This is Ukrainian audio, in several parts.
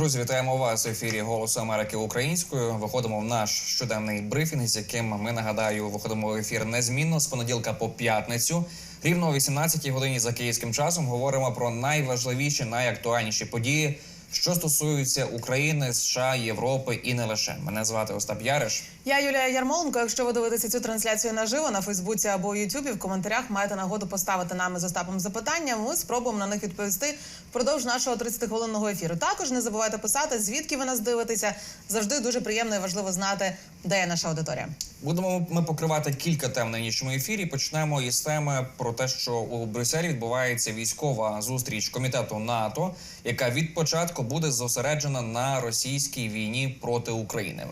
Друзі, вітаємо вас в ефірі Голосу Америки українською. Виходимо в наш щоденний брифінг, з яким ми нагадаю, виходимо в ефір незмінно з понеділка по п'ятницю. Рівно о 18-й годині за київським часом говоримо про найважливіші, найактуальніші події, що стосуються України, США, Європи і не лише. Мене звати Остап Яриш. Я Юлія Ярмоленко. Якщо ви дивитеся цю трансляцію наживо на Фейсбуці або Ютубі, в коментарях маєте нагоду поставити нами з Остапом запитання. Ми спробуємо на них відповісти впродовж нашого 30-хвилинного ефіру. Також не забувайте писати, звідки ви нас дивитеся. Завжди дуже приємно і важливо знати, де є наша аудиторія. Будемо ми покривати кілька тем в нинішньому ефірі. Почнемо із теми про те, що у Брюсселі відбувається військова зустріч комітету НАТО, яка від початку буде зосереджена на російській війні проти України.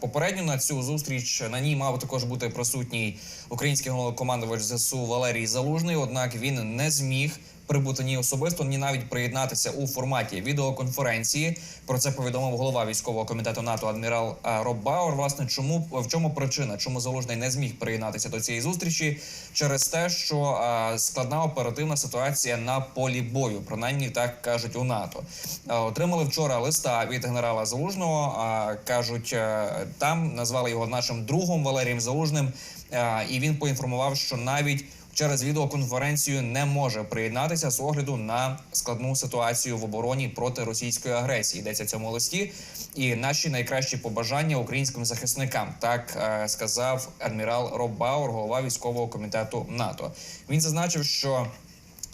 Попередньо на цю зустріч на ній мав також бути присутній український головнокомандувач ЗСУ Валерій Залужний. Однак він не зміг прибути ні особисто, ні навіть приєднатися у форматі відеоконференції. Про це повідомив голова військового комітету НАТО адмірал а, Роб Бауер. Власне, чому в чому причина, чому залужний не зміг приєднатися до цієї зустрічі? Через те, що а, складна оперативна ситуація на полі бою, принаймні так кажуть у НАТО. А, Отримали вчора листа від генерала Залужного. Кажуть, е, там назвали його нашим другом Валерієм Залужним, і він поінформував, що навіть через відеоконференцію не може приєднатися з огляду на складну ситуацію в обороні проти російської агресії. Йдеться в цьому листі. І наші найкращі побажання українським захисникам, так е, сказав адмірал Роб Бауер, голова військового комітету НАТО. Він зазначив, що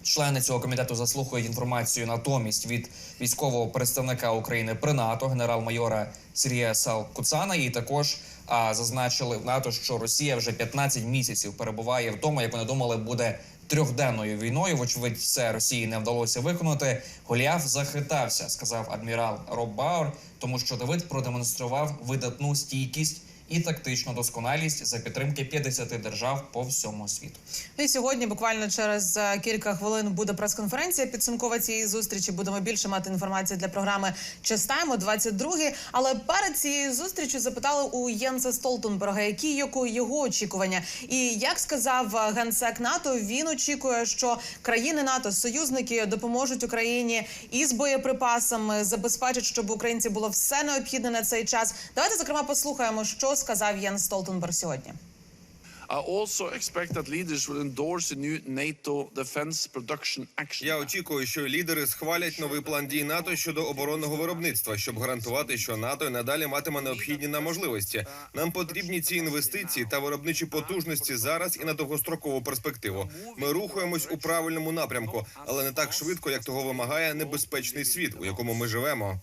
Члени цього комітету заслухають інформацію натомість від військового представника України при НАТО, генерал-майора Сергія Салкуцана. І також а, зазначили в НАТО, що Росія вже 15 місяців перебуває в тому, як вони думали, буде трьохденною війною. Вочевидь, це Росії не вдалося виконати. Голіаф захитався, сказав адмірал Роб Бауер, тому що Давид продемонстрував видатну стійкість і тактичну досконалість за підтримки 50 держав по всьому світу. І сьогодні, буквально через е, кілька хвилин, буде прес-конференція підсумкова цієї зустрічі. Будемо більше мати інформації для програми Честаймо 22 Але перед цією зустрічю запитали у Єнса Столтенберга, які його- очікування. І як сказав е, генсек НАТО, він очікує, що країни НАТО, союзники допоможуть Україні із боєприпасами, забезпечать, щоб у українців було все необхідне на цей час. Давайте зокрема послухаємо, що сказав Єнс Столтенберг сьогодні. I also expect that leaders will endorse the new NATO Defense Production Action Я очікую, що лідери схвалять новий план дій НАТО щодо оборонного виробництва, щоб гарантувати, що НАТО надалі матиме необхідні нам можливості. Нам потрібні ці інвестиції та виробничі потужності зараз і на довгострокову перспективу. Ми рухаємось у правильному напрямку, але не так швидко, як того вимагає небезпечний світ, у якому ми живемо.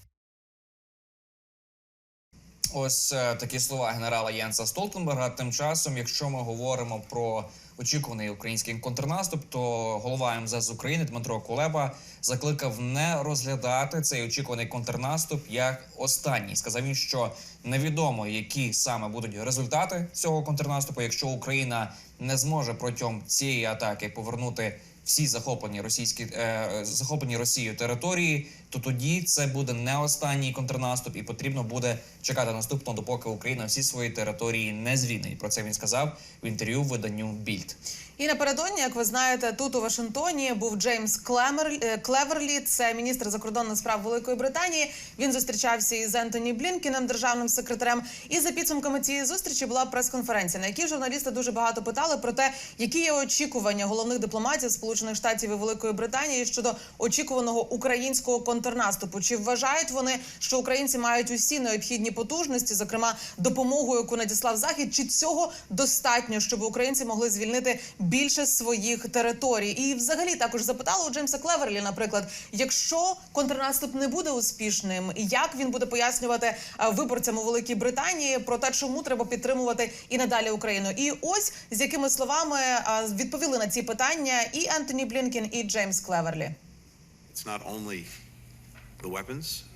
Ось е, такі слова генерала Єнса Столтенберга. Тим часом, якщо ми говоримо про очікуваний український контрнаступ, то голова МЗС України Дмитро Кулеба закликав не розглядати цей очікуваний контрнаступ як останній. Сказав він, що невідомо, які саме будуть результати цього контрнаступу, якщо Україна не зможе протягом цієї атаки повернути всі захоплені російські е, захоплені Росією території, то тоді це буде не останній контрнаступ, і потрібно буде чекати наступного, допоки Україна всі свої території не звільнить. Про це він сказав в інтерв'ю виданню Більд. І напередодні, як ви знаєте, тут у Вашингтоні був Джеймс Клемер, е, Клеверлі, це міністр закордонних справ Великої Британії. Він зустрічався із Ентоні Блінкіном, державним секретарем. І за підсумками цієї зустрічі була прес-конференція, на якій журналісти дуже багато питали про те, які є очікування головних дипломатів Сполучених Штатів і Великої Британії щодо очікуваного українського контрнаступу. Чи вважають вони, що українці мають усі необхідні потужності, зокрема допомогу, яку надіслав захід, чи цього достатньо, щоб українці могли звільнити більше своїх територій? І взагалі також запитали у Джеймса Клеверлі, наприклад, якщо контрнаступ не буде успішним, як він буде пояснювати е, виборцям у Великій Британії про те, чому треба підтримувати і надалі Україну? І ось з якими словами е, відповіли на ці питання і Ентоні Блінкен, і Джеймс Клеверлі.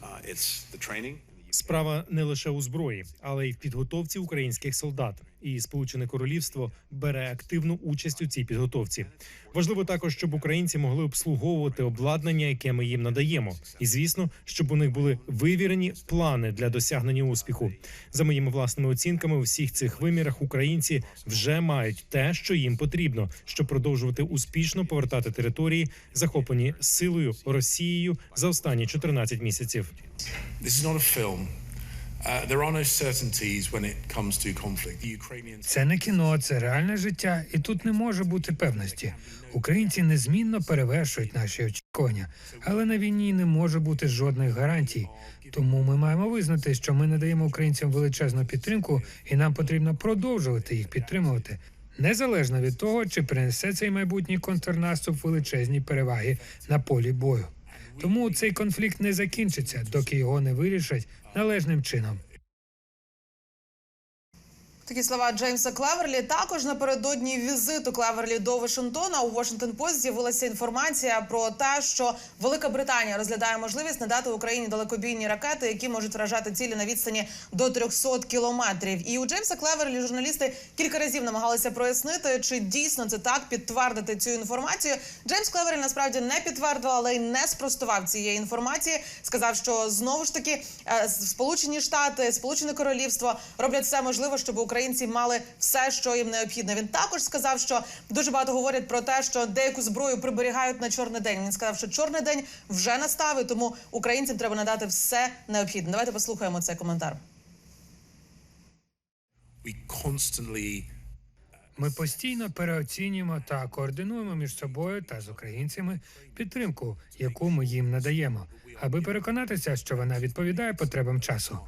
Uh. Справа не лише у зброї, але й в підготовці українських солдат. І Сполучене Королівство бере активну участь у цій підготовці. Важливо також, щоб українці могли обслуговувати обладнання, яке ми їм надаємо, і звісно, щоб у них були вивірені плани для досягнення успіху. За моїми власними оцінками, у всіх цих вимірах українці вже мають те, що їм потрібно, щоб продовжувати успішно повертати території, захоплені силою Росією за останні 14 місяців. Це не кіно, це реальне життя, і тут не може бути певності. Українці незмінно перевершують наші очікування, але на війні не може бути жодних гарантій. Тому ми маємо визнати, що ми надаємо українцям величезну підтримку, і нам потрібно продовжувати їх підтримувати. Незалежно від того, чи принесе цей майбутній контрнаступ величезні переваги на полі бою. Тому цей конфлікт не закінчиться, доки його не вирішать належним чином. Такі слова Джеймса Клеверлі. Також напередодні візиту Клеверлі до Вашингтона у Washington Post з'явилася інформація про те, що Велика Британія розглядає можливість надати Україні далекобійні ракети, які можуть вражати цілі на відстані до 300 кілометрів. І у Джеймса Клеверлі журналісти кілька разів намагалися прояснити, чи дійсно це так підтвердити цю інформацію. Джеймс Клеверлі насправді не підтвердив, але й не спростував цієї інформації. Сказав, що знову ж таки е, Сполучені Штати, Сполучене Королівство роблять все можливе, щоб українці мали все, що їм необхідно. Він також сказав, що дуже багато говорять про те, що деяку зброю приберігають на чорний день. Він сказав, що чорний день вже настав, і тому українцям треба надати все необхідне. Давайте послухаємо цей коментар. We Ми постійно переоцінюємо та координуємо між собою та з українцями підтримку, яку ми їм надаємо, аби переконатися, що вона відповідає потребам часу.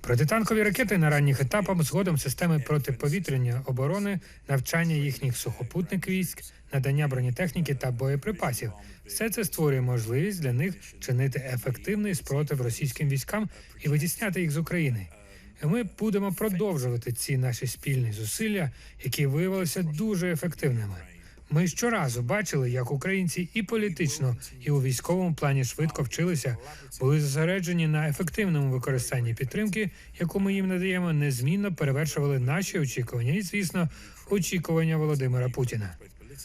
Протитанкові ракети на ранніх етапах згодом системи протиповітряної оборони, навчання їхніх сухопутних військ, надання бронетехніки та боєприпасів. Все це створює можливість для них чинити ефективний спротив російським військам і витісняти їх з України. Ми будемо продовжувати ці наші спільні зусилля, які виявилися дуже ефективними. Ми щоразу бачили, як українці і політично, і у військовому плані швидко вчилися, були зосереджені на ефективному використанні підтримки, яку ми їм надаємо, незмінно перевершували наші очікування, і звісно, очікування Володимира Путіна.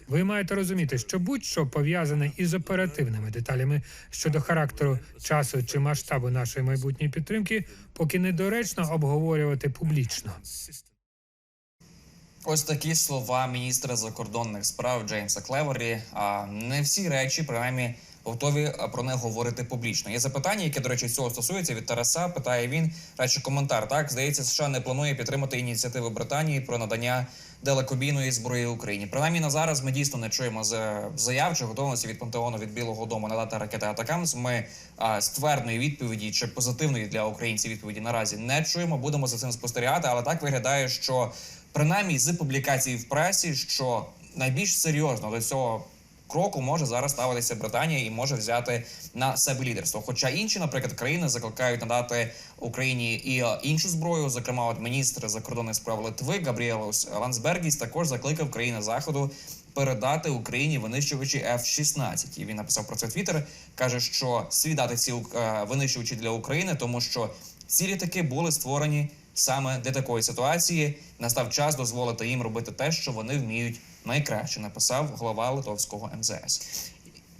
Ви маєте розуміти, що будь-що пов'язане із оперативними деталями щодо характеру, часу чи масштабу нашої майбутньої підтримки, поки недоречно обговорювати публічно. Ось такі слова міністра закордонних справ Джеймса Клевері. А не всі речі, принаймні, готові про них говорити публічно. Є запитання, яке, до речі, цього стосується від Тараса. Питає він радше коментар. Так здається, США не планує підтримати ініціативи Британії про надання далекобійної зброї Україні. Принаймні на зараз ми дійсно не чуємо з заяв чи готовності від Пентагону від Білого Дому надати ракети Атакамс. Ми а, ствердної відповіді чи позитивної для українців відповіді наразі не чуємо. Будемо за цим спостерігати, але так виглядає, що принаймні з публікацій в пресі, що найбільш серйозно до цього кроку може зараз ставитися Британія і може взяти на себе лідерство. Хоча інші, наприклад, країни закликають надати Україні і е, іншу зброю. Зокрема, от міністр закордонних справ Литви Габріелус Лансбергіс також закликав країни заходу. Передати Україні винищувачі F-16. І він написав про це в Твіттер. каже, що слід дати ці е, винищувачі для України, тому що ці літаки були створені саме для такої ситуації. Настав час дозволити їм робити те, що вони вміють найкраще. Написав глава литовського МЗС.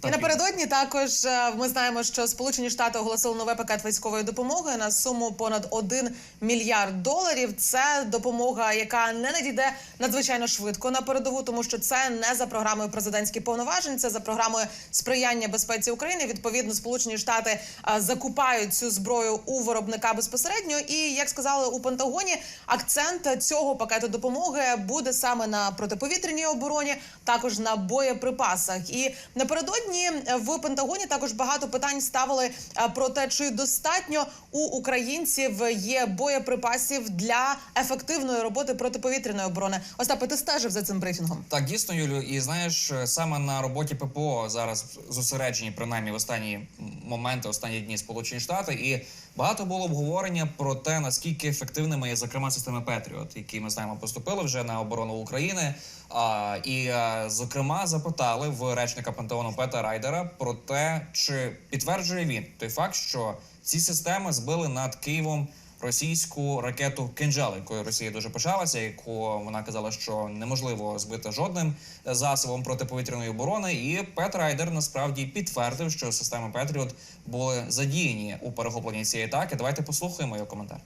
І напередодні також е, ми знаємо, що Сполучені Штати оголосили новий пакет військової допомоги на суму понад 1 мільярд доларів. Це допомога, яка не надійде надзвичайно швидко на передову, тому що це не за програмою президентських повноважень, це за програмою сприяння безпеці України. Відповідно, Сполучені Штати е, закупають цю зброю у виробника безпосередньо. І як сказали у Пентагоні, акцент цього пакету допомоги буде саме на протиповітряній обороні, також на боєприпасах. І напередодні е, в Пентагоні також багато питань ставили е, про те, чи достатньо у українців є боєприпасів для ефективної роботи протиповітряної оборони. Остапе, ти стежив за цим брифінгом. Так, дійсно, Юлю, і знаєш, саме на роботі ППО зараз зосереджені принаймні в останні моменти, останні дні Сполучені Штати, і багато було обговорення про те, наскільки ефективними є зокрема системи Петріот, які ми знаємо поступили вже на оборону України. А, і а, зокрема запитали в речника Пентагону Пета Райдера про те, чи підтверджує він той факт, що ці системи збили над Києвом російську ракету «Кинжал», якою Росія дуже пишалася, яку вона казала, що неможливо збити жодним засобом протиповітряної оборони. І Пет Райдер насправді підтвердив, що системи Петріот були задіяні у перехопленні цієї атаки. Давайте послухаємо його коментар.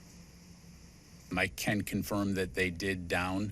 I can confirm that they did down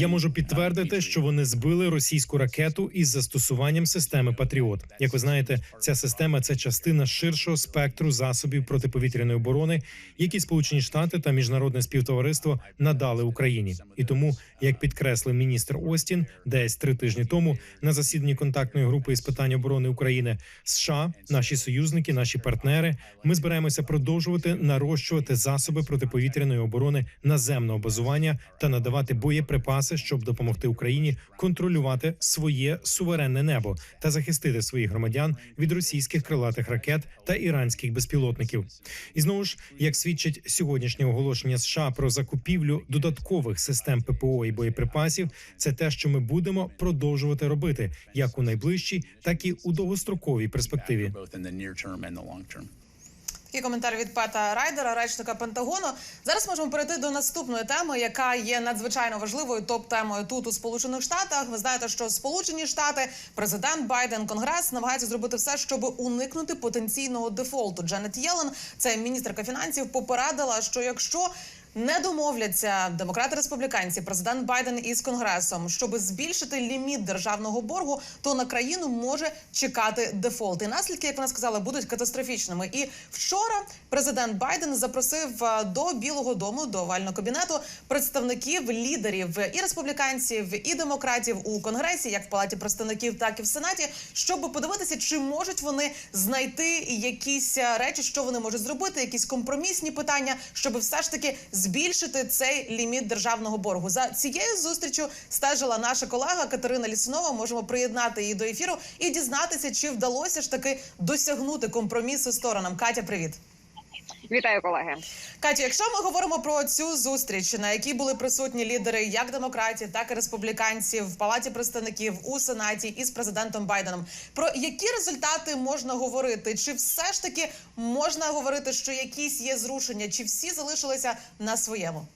Я можу підтвердити, що вони збили російську ракету із застосуванням системи Патріот. Як ви знаєте, ця система це частина ширшого спектру засобів протиповітряної оборони, які Сполучені Штати та міжнародне співтовариство надали Україні. І тому, як підкреслив міністр Остін, десь три тижні тому на засіданні контактної групи із питань оборони України, США, наші союзники, наші партнери, ми збираємося продовжувати нарощувати засоби протиповітряної оборони наземного базування та надавати боєприпаси, щоб допомогти Україні контролювати своє суверенне небо та захистити своїх громадян від російських крилатих ракет та іранських безпілотників. І знову ж, як свідчить сьогоднішнє оголошення США про закупівлю додаткових систем ППО і боєприпасів, це те, що ми будемо продовжувати робити як у найближчій, так і у довгостроковій перспективі. Такий коментар від Пета Райдера, речника Пентагону. Зараз можемо перейти до наступної теми, яка є надзвичайно важливою топ-темою тут у Сполучених Штатах. Ви знаєте, що Сполучені Штати, президент Байден, Конгрес намагаються зробити все, щоб уникнути потенційного дефолту. Дженет Єлен, це міністерка фінансів, попередила, що якщо не домовляться демократи республіканці, президент Байден із конгресом, щоб збільшити ліміт державного боргу, то на країну може чекати дефолт. І наслідки, як вона сказала, будуть катастрофічними. І вчора президент Байден запросив е, до Білого Дому, до овального кабінету представників лідерів і республіканців, і демократів у конгресі, як в палаті представників, так і в сенаті, щоб подивитися, чи можуть вони знайти якісь е, речі, що вони можуть зробити, якісь компромісні питання, щоб все ж таки збільшити цей ліміт державного боргу. За цією зустрічю стежила наша колега Катерина Лісунова. Можемо приєднати її до ефіру і дізнатися, чи вдалося ж таки досягнути компромісу сторонам. Катя, привіт. Вітаю, колеги. Катю, якщо ми говоримо про цю зустріч, на якій були присутні лідери як демократів, так і республіканців в палаті представників у сенаті із президентом Байденом, про які результати можна говорити? Чи все ж таки можна говорити, що якісь є зрушення, чи всі залишилися на своєму?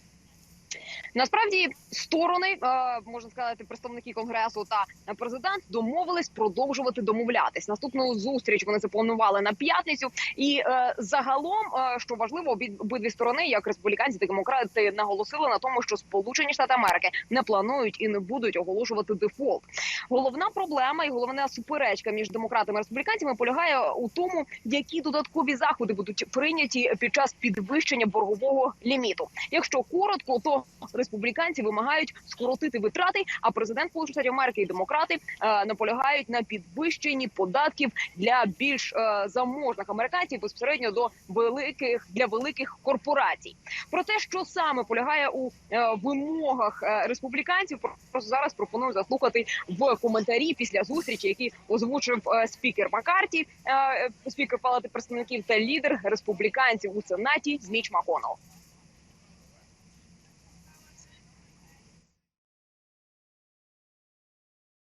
Насправді сторони е, можна сказати, представники конгресу та президент домовились продовжувати домовлятись. Наступну зустріч вони запланували на п'ятницю. І е, загалом, е, що важливо, обидві сторони, як республіканці та демократи, наголосили на тому, що Сполучені Штати Америки не планують і не будуть оголошувати дефолт. Головна проблема і головна суперечка між демократами і республіканцями полягає у тому, які додаткові заходи будуть прийняті під час підвищення боргового ліміту. Якщо коротко, то республіканці вимагають скоротити витрати. А президент Сполучених Штатів Америки і демократи е, наполягають на підвищенні податків для більш е, заможних американців безпосередньо до великих для великих корпорацій. Про те, що саме полягає у е, вимогах е, республіканців, просто зараз пропоную заслухати в коментарі після зустрічі, які озвучив е, спікер Маккарті, е, е, спікер Палати представників та лідер республіканців у сенаті Зміч Маконел.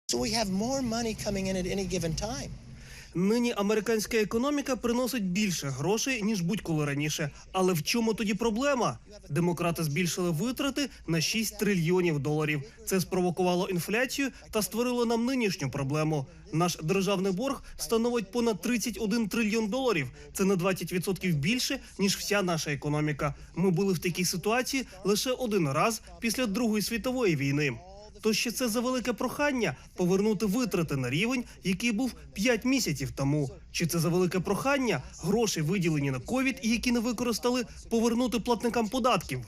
So we have more money coming in at any given time. Нині американська економіка приносить більше грошей ніж будь-коли раніше. Але в чому тоді проблема? Демократи збільшили витрати на 6 трильйонів доларів. Це спровокувало інфляцію та створило нам нинішню проблему. Наш державний борг становить понад 31 трильйон доларів. Це на 20% більше ніж вся наша економіка. Ми були в такій ситуації лише один раз після Другої світової війни. То ще це за велике прохання повернути витрати на рівень, який був 5 місяців тому. Чи це за велике прохання гроші виділені на ковід, і які не використали, повернути платникам податків?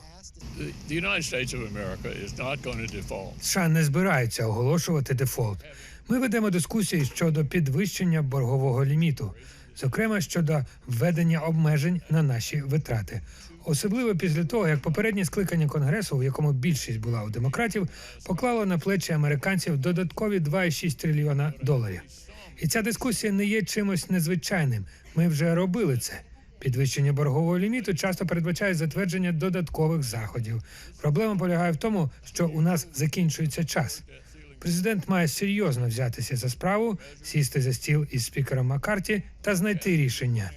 США не збирається оголошувати дефолт. Ми ведемо дискусії щодо підвищення боргового ліміту, зокрема щодо введення обмежень на наші витрати. Особливо після того, як попереднє скликання конгресу, в якому більшість була у демократів, поклало на плечі американців додаткові 2,6 трильйона доларів. І ця дискусія не є чимось незвичайним. Ми вже робили це. Підвищення боргового ліміту часто передбачає затвердження додаткових заходів. Проблема полягає в тому, що у нас закінчується час. Президент має серйозно взятися за справу, сісти за стіл із спікером Маккарті та знайти рішення.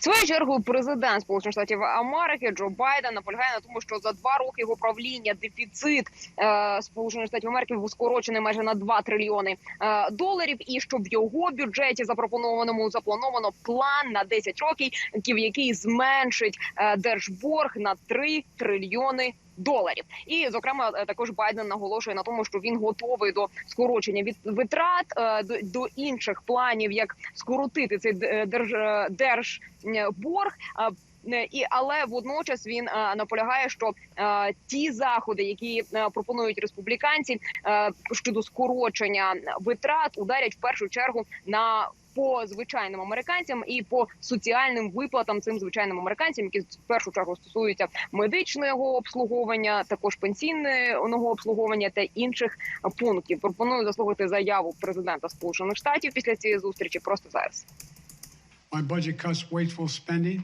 Своєю чергу президент Сполучених Штатів Америки Джо Байден наполягає на тому, що за два роки його правління дефіцит е, Сполучених Штатів Америки був скорочений майже на 2 трильйони е, доларів, і що в його бюджеті запропонованому заплановано план на 10 років, який зменшить е, держборг на 3 трильйони. Доларів і зокрема е, також Байден наголошує на тому, що він готовий до скорочення від витрат е, до, до інших планів, як скоротити цей д- держ е, держборг. Е, І але водночас він е, наполягає, що е, ті заходи, які е, пропонують республіканці е, щодо скорочення витрат, ударять в першу чергу на по звичайним американцям і по соціальним виплатам цим звичайним американцям, які в першу чергу стосуються медичного обслуговування, також пенсійного обслуговування та інших пунктів. Пропоную заслухати заяву президента Сполучених Штатів після цієї зустрічі. Просто зараз. My budget cuts wasteful spending,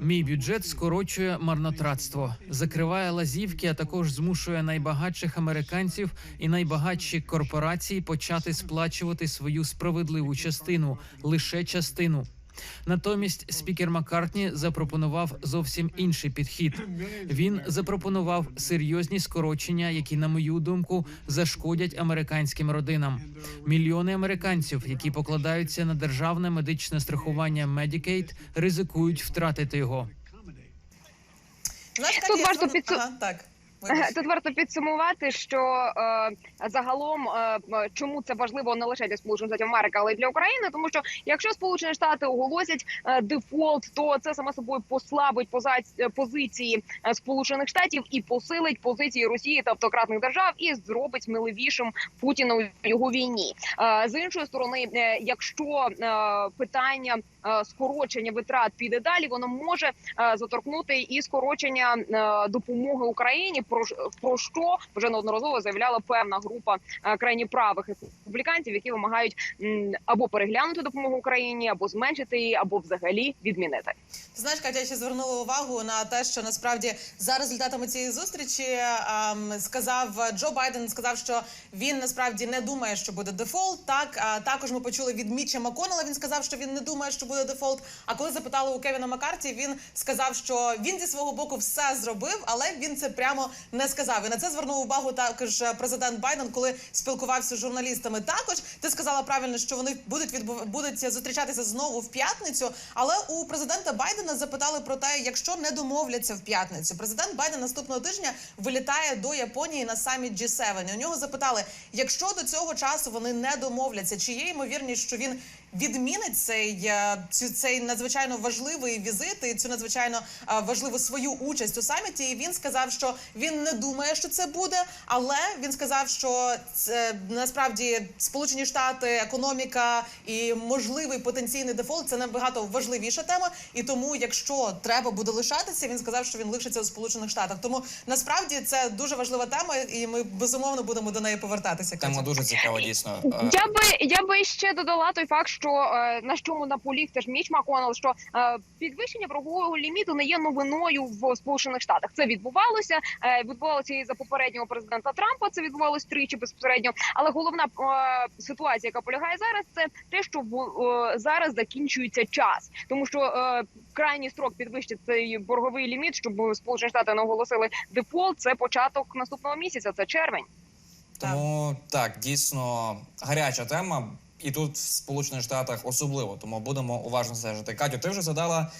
Мій бюджет скорочує марнотратство, закриває лазівки, а також змушує найбагатших американців і найбагатші корпорації почати сплачувати свою справедливу частину, лише частину. Натомість спікер Маккартні запропонував зовсім інший підхід. Він запропонував серйозні скорочення, які, на мою думку, зашкодять американським родинам. Мільйони американців, які покладаються на державне медичне страхування Medicaid, ризикують втратити його. Тут варто підсу- Ага, так. Вибач. Тут варто підсумувати, що е, загалом е, чому це важливо не лише для Сполучених Штатів Америки, але й для України, тому що якщо Сполучені Штати оголосять е, дефолт, то це саме собою послабить поза- позиції е, Сполучених Штатів і посилить позиції Росії та автократних держав і зробить сміливішим Путіна у його війні. Е, з іншої сторони, е, якщо е, питання е, скорочення витрат піде далі, воно може е, заторкнути і скорочення е, допомоги Україні. Про про що вже неодноразово заявляла певна група е, крайні правих республіканців, які вимагають або переглянути допомогу Україні, або зменшити її, або взагалі відмінити. Ти знаєш, Катя, я ще звернула увагу на те, що насправді за результатами цієї зустрічі ем, сказав Джо Байден, сказав, що він насправді не думає, що буде дефолт. Так також ми почули від Міча Маконела. Він сказав, що він не думає, що буде дефолт. А коли запитали у Кевіна Маккарті, він сказав, що він зі свого боку все зробив, але він це прямо не сказав. І на це звернув увагу також президент Байден, коли спілкувався з журналістами. Також ти сказала правильно, що вони будуть відбув... будуть зустрічатися знову в п'ятницю. Але у президента Байдена запитали про те, якщо не домовляться в п'ятницю. Президент Байден наступного тижня вилітає до Японії на саміт G7. У нього запитали, якщо до цього часу вони не домовляться, чи є ймовірність, що він відмінить цей, е, цю цей надзвичайно важливий візит і цю надзвичайно е, важливу свою участь у саміті. І він сказав, що він не думає, що це буде, але він сказав, що це насправді Сполучені Штати, економіка і можливий потенційний дефолт це набагато важливіша тема. І тому, якщо треба буде лишатися, він сказав, що він лишиться у Сполучених Штатах. Тому насправді це дуже важлива тема, і ми безумовно будемо до неї повертатися. Тема дуже цікава, дійсно. Е, Я би я би ще додала той факт, що е, на чому наполіг теж Міч Маконел, що е, підвищення боргового ліміту не є новиною в Сполучених Штатах. Це відбувалося. Е, відбувалося і за попереднього президента Трампа. Це відбувалося тричі безпосередньо. Але головна ситуація, яка полягає зараз, це те, що зараз закінчується час, тому що крайній строк підвищити цей борговий ліміт, щоб Сполучені Штати не оголосили дефолт. Це початок наступного місяця. Це червень. Тому так, дійсно гаряча тема, і тут в Сполучених Штатах особливо, тому будемо уважно стежити. Катю, ти вже задала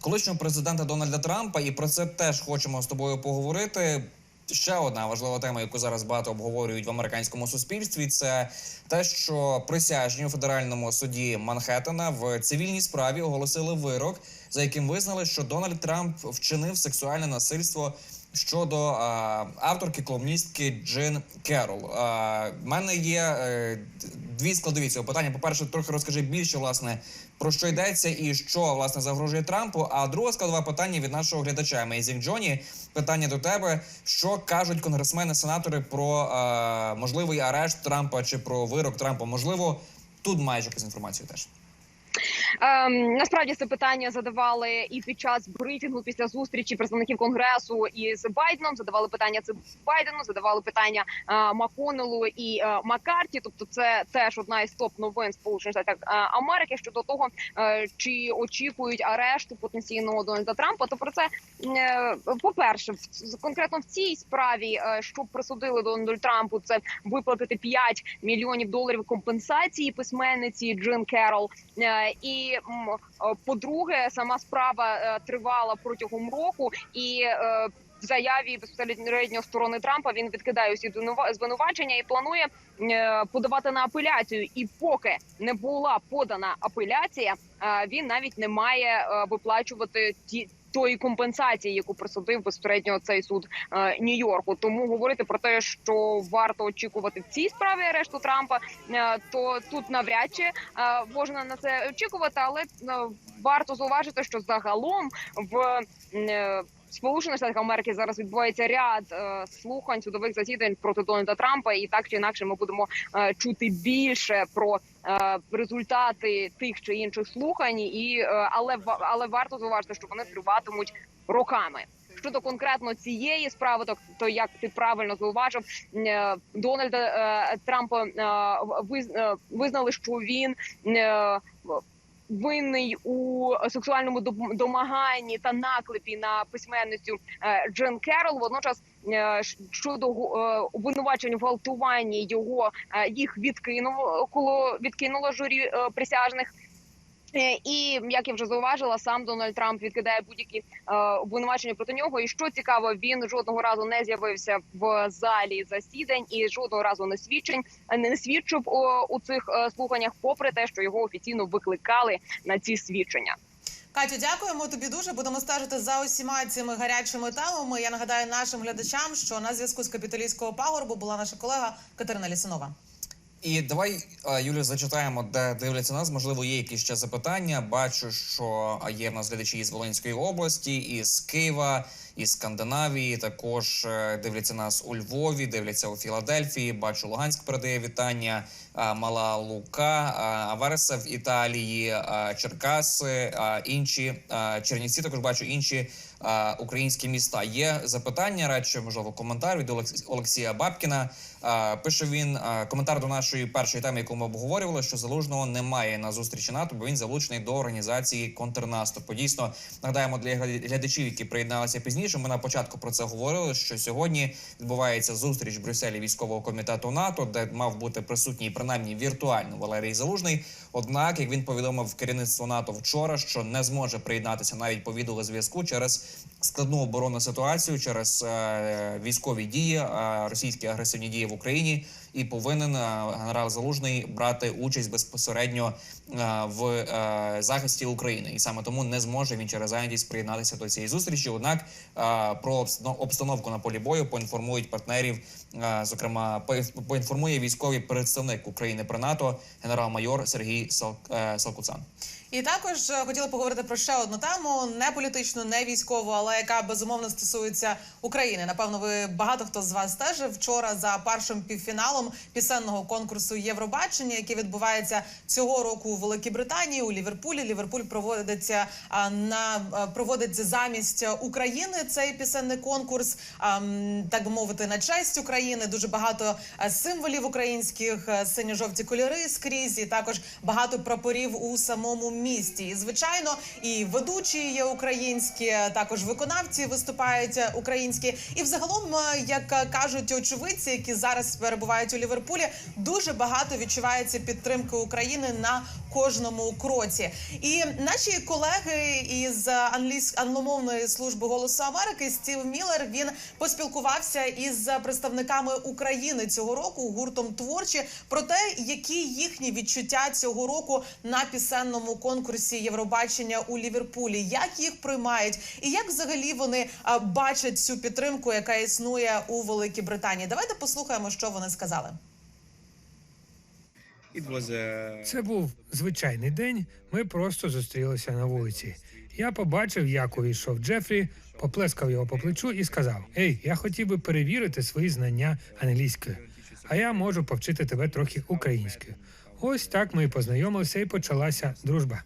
колишнього президента Дональда Трампа, і про це теж хочемо з тобою поговорити. Ще одна важлива тема, яку зараз багато обговорюють в американському суспільстві, це те, що присяжні у федеральному суді Манхеттена в цивільній справі оголосили вирок, за яким визнали, що Дональд Трамп вчинив сексуальне насильство щодо а, авторки колумністки Джин Керол. А, в мене є е, дві складові цього питання. По перше, трохи розкажи більше власне про що йдеться і що власне загрожує Трампу. А друга складова питання від нашого глядача Amazing Джоні. Питання до тебе: що кажуть конгресмени, сенатори про е, можливий арешт Трампа чи про вирок Трампа? Можливо, тут маєш якусь інформацію теж. Ем, насправді це питання задавали і під час брифінгу після зустрічі представників конгресу із Байденом. Задавали питання це Байдену, задавали питання е, Маконелу і е, Маккарті. Тобто, це теж одна із топ новин Сполучених Штатів е, Америки щодо того, е, чи очікують арешту потенційного Дональда Трампа. То про це е, по перше, конкретно в цій справі, е, що присудили Дональду Трампу, це виплатити 5 мільйонів доларів компенсації письменниці Джин Керол. Е, І е, по-друге, сама справа е, тривала протягом року і. е, В заяві безпосередньо сторони Трампа він відкидає усі звинува- звинувачення і планує подавати на апеляцію. І поки не була подана апеляція, він навіть не має виплачувати ті тої компенсації, яку присудив безпосередньо цей суд е, Нью-Йорку. Тому говорити про те, що варто очікувати в цій справі арешту Трампа, е, то тут навряд чи е, можна на це очікувати, але варто зауважити, що загалом в Сполучених Штатах Америки зараз відбувається ряд е, слухань судових засідань проти Дональда Трампа, і так чи інакше ми будемо е, чути більше про е, результати тих чи інших слухань, і е, але але варто зауважити, що вони триватимуть роками. Щодо конкретно цієї справи, то, то як ти правильно зауважив, е, Дональда е, Трампа е, визнали, що він винний у сексуальному дом- домаганні та наклепі на письменницю е, Джен Керол. Водночас е, щодо е, обвинувачень в гвалтуванні його їх відкинуло коло відкинуло журі присяжних. Е, І як я вже зауважила, сам Дональд Трамп відкидає будь-які е, обвинувачення проти нього. І що цікаво, він жодного разу не з'явився в залі засідань і жодного разу не свідчень не свідчив о, у цих е, слуханнях, попри те, що його офіційно викликали на ці свідчення. Катю, дякуємо тобі дуже. Будемо стежити за усіма цими гарячими темами. Я нагадаю нашим глядачам, що на зв'язку з капіталістського пагорбу була наша колега Катерина Лісунова. І давай, е, Юлію, зачитаємо, де дивляться нас. Можливо, є якісь ще запитання. Бачу, що є в нас глядачі із Волинської області, із Києва, із Скандинавії. Також е, дивляться нас у Львові, дивляться у Філадельфії. Бачу, Луганськ передає вітання. е, Мала Лука, е, Аверса в Італії, е, Черкаси, е, інші е, Чернівці. Також бачу інші е, українські міста. Є запитання, радше можливо коментар від Олекс- Олексія Бабкіна. Е, Пише він е, коментар до нашої першої теми, яку ми обговорювали, що залужного немає на зустрічі НАТО, бо він залучений до організації контрнаступу. Дійсно, нагадаємо для глядачів, які приєдналися пізніше. Ми на початку про це говорили. Що сьогодні відбувається зустріч в Брюсселі військового комітету НАТО, де мав бути присутній принаймні віртуально Валерій Залужний. Однак, як він повідомив керівництво НАТО вчора, що не зможе приєднатися навіть по відеозв'язку через складну оборонну ситуацію, через е, військові дії, е, російські агресивні дії в Україні, і повинен е, генерал Залужний брати участь безпосередньо в захисті України, і саме тому не зможе він через зайнятість приєднатися до цієї зустрічі. Однак про обстановку на полі бою поінформують партнерів. Зокрема, поінформує військовий представник України при НАТО, генерал-майор Сергій Сал- Салкуцан. І також е, хотіла поговорити про ще одну тему, не політичну, не військову, але яка безумовно стосується України. Напевно, ви багато хто з вас стежив вчора за першим півфіналом пісенного конкурсу Євробачення, який відбувається цього року у Великій Британії у Ліверпулі. Ліверпуль проводиться на а, проводиться замість України цей пісенний конкурс, так би мовити, на честь України. Дуже багато символів українських, синьо-жовті кольори скрізь, і також багато прапорів у самому місті. І звичайно, і ведучі є українські, також виконавці виступають е, українські. І взагалом, е, як кажуть очевидці, які зараз перебувають у Ліверпулі, дуже багато відчувається підтримки України на кожному кроці. І наші колеги із англомовної служби голосу Америки Стів Міллер він поспілкувався із представниками України цього року гуртом творчі про те, які їхні відчуття цього року на пісенному конкурсі Євробачення у Ліверпулі, як їх приймають, і як взагалі вони бачать цю підтримку, яка існує у Великій Британії. Давайте послухаємо, що вони сказали. Це був звичайний день. Ми просто зустрілися на вулиці. Я побачив, як увійшов Джефрі, поплескав його по плечу і сказав: Ей, я хотів би перевірити свої знання англійською, а я можу повчити тебе трохи українською. Ось так ми і познайомилися, і почалася дружба.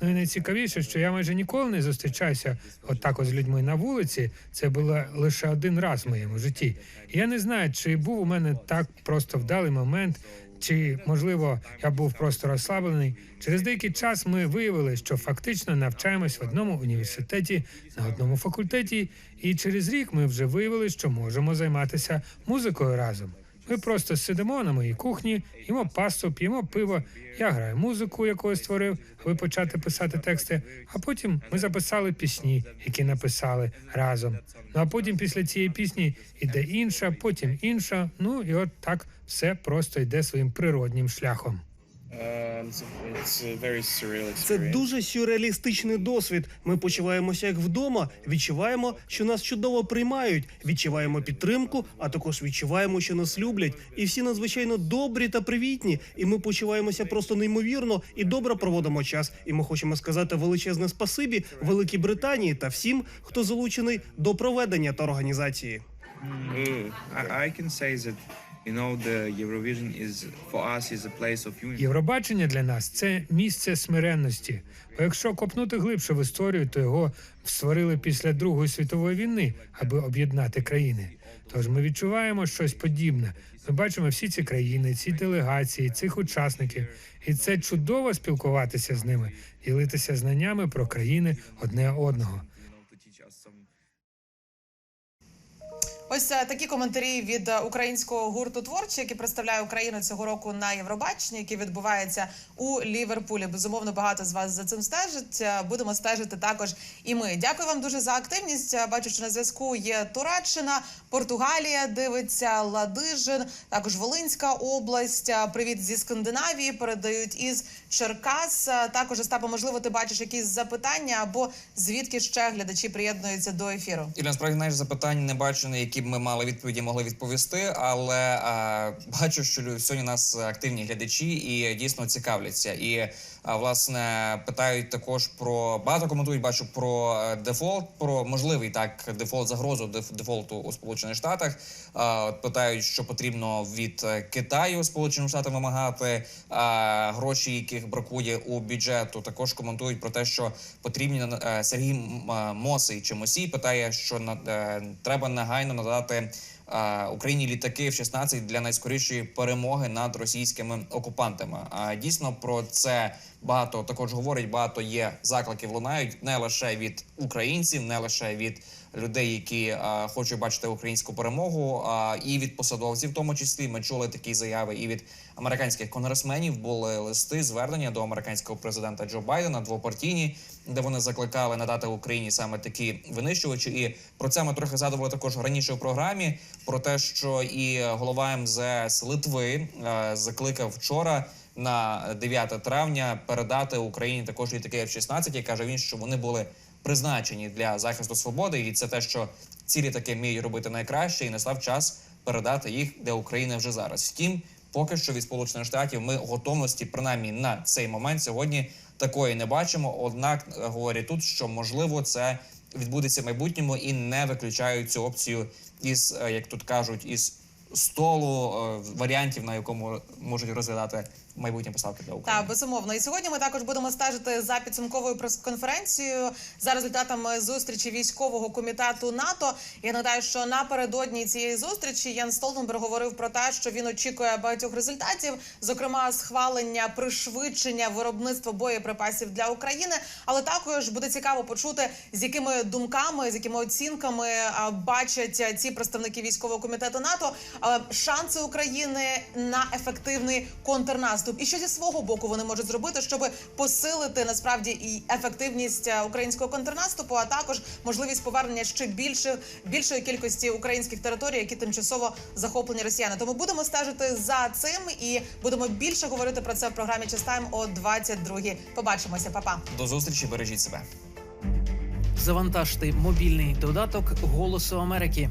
Ну і найцікавіше, що я майже ніколи не зустрічаюся от так от з людьми на вулиці. Це було лише один раз в моєму житті. Я не знаю, чи був у мене так просто вдалий момент, чи можливо я був просто розслаблений. Через деякий час ми виявили, що фактично навчаємось в одному університеті на одному факультеті, і через рік ми вже виявили, що можемо займатися музикою разом. Ми просто сидимо на моїй кухні, їмо пасту, п'ємо пиво. Я граю музику, яку я створив, аби почати писати тексти. А потім ми записали пісні, які написали разом. Ну а потім після цієї пісні іде інша, потім інша. Ну і от так все просто йде своїм природнім шляхом. Це дуже сюрреалістичний досвід. Ми почуваємося як вдома, відчуваємо, що нас чудово приймають, відчуваємо підтримку, а також відчуваємо, що нас люблять. І всі надзвичайно добрі та привітні. І ми почуваємося просто неймовірно і добре проводимо час. І ми хочемо сказати величезне спасибі Великій Британії та всім, хто залучений до проведення та організації. I can say that Євробачення для нас це місце смиренності. Бо якщо копнути глибше в історію, то його створили після Другої світової війни, аби об'єднати країни. Тож ми відчуваємо щось подібне. Ми бачимо всі ці країни, ці делегації, цих учасників, і це чудово спілкуватися з ними, ділитися знаннями про країни одне одного. Ось е, такі коментарі від е, українського гурту творчі, який представляє Україну цього року на Євробаченні, яке відбувається у Ліверпулі. Безумовно, багато з вас за цим стежить. Е, Будемо стежити також і ми. Дякую вам дуже за активність. Бачу, що на зв'язку є Туреччина, Португалія дивиться, Ладижин, також Волинська область. Привіт зі Скандинавії. Передають із Черкас. Також Остапа, можливо, ти бачиш якісь запитання або звідки ще глядачі приєднуються до ефіру. І насправді знаєш, запитань не бачу, на які б ми мали відповіді могли відповісти. Але а, бачу, що сьогодні у нас активні глядачі і дійсно цікавляться. І а, власне питають також про багато коментують. Бачу про е, дефолт, про можливий так дефолт, загрозу деф- дефолту у Сполучених Штатах. Питають, що потрібно від е, Китаю Сполученим Штатам вимагати гроші, яких бракує у бюджету. Також коментують про те, що потрібні е, Сергій Мосий чи Мосій питає, що на треба негайно надати Україні літаки в 16 для найскорішої перемоги над російськими окупантами. А дійсно про це багато також говорить. Багато є закликів лунають не лише від українців, не лише від людей, які е, хочуть бачити українську перемогу, а і від посадовців, в тому числі ми чули такі заяви, і від американських конгресменів були листи звернення до американського президента Джо Байдена двопартійні, де вони закликали надати Україні саме такі винищувачі. І про це ми трохи згадували також раніше у програмі. Про те, що і голова МЗС Литви е, закликав вчора. На 9 травня передати Україні також літаки F-16, і каже він, що вони були призначені для захисту свободи, і це те, що ці літаки вміють робити найкраще, і настав час передати їх для України вже зараз. Втім, поки що від сполучених штатів ми готовності, принаймні на цей момент, сьогодні такої не бачимо. Однак е, говорять тут, що можливо це відбудеться в майбутньому і не виключають цю опцію із, е, як тут кажуть, із столу е, варіантів, на якому можуть розглядати майбутні поставки для України. Так, безумовно. І сьогодні ми також будемо стежити за підсумковою прес-конференцією за результатами зустрічі військового комітету НАТО. Я нагадаю, що напередодні цієї зустрічі Ян Столтенберг говорив про те, що він очікує багатьох результатів, зокрема схвалення пришвидшення виробництва боєприпасів для України. Але також буде цікаво почути, з якими думками, з якими оцінками бачать ці представники військового комітету НАТО шанси України на ефективний контрнаступ, і що зі свого боку вони можуть зробити, щоб посилити насправді і ефективність українського контрнаступу, а також можливість повернення ще більше більшої кількості українських територій, які тимчасово захоплені росіяни. Тому будемо стежити за цим і будемо більше говорити про це в програмі Частайм о 22-й. Побачимося, Па-па. До зустрічі, бережіть себе. Завантажте мобільний додаток Голосу Америки.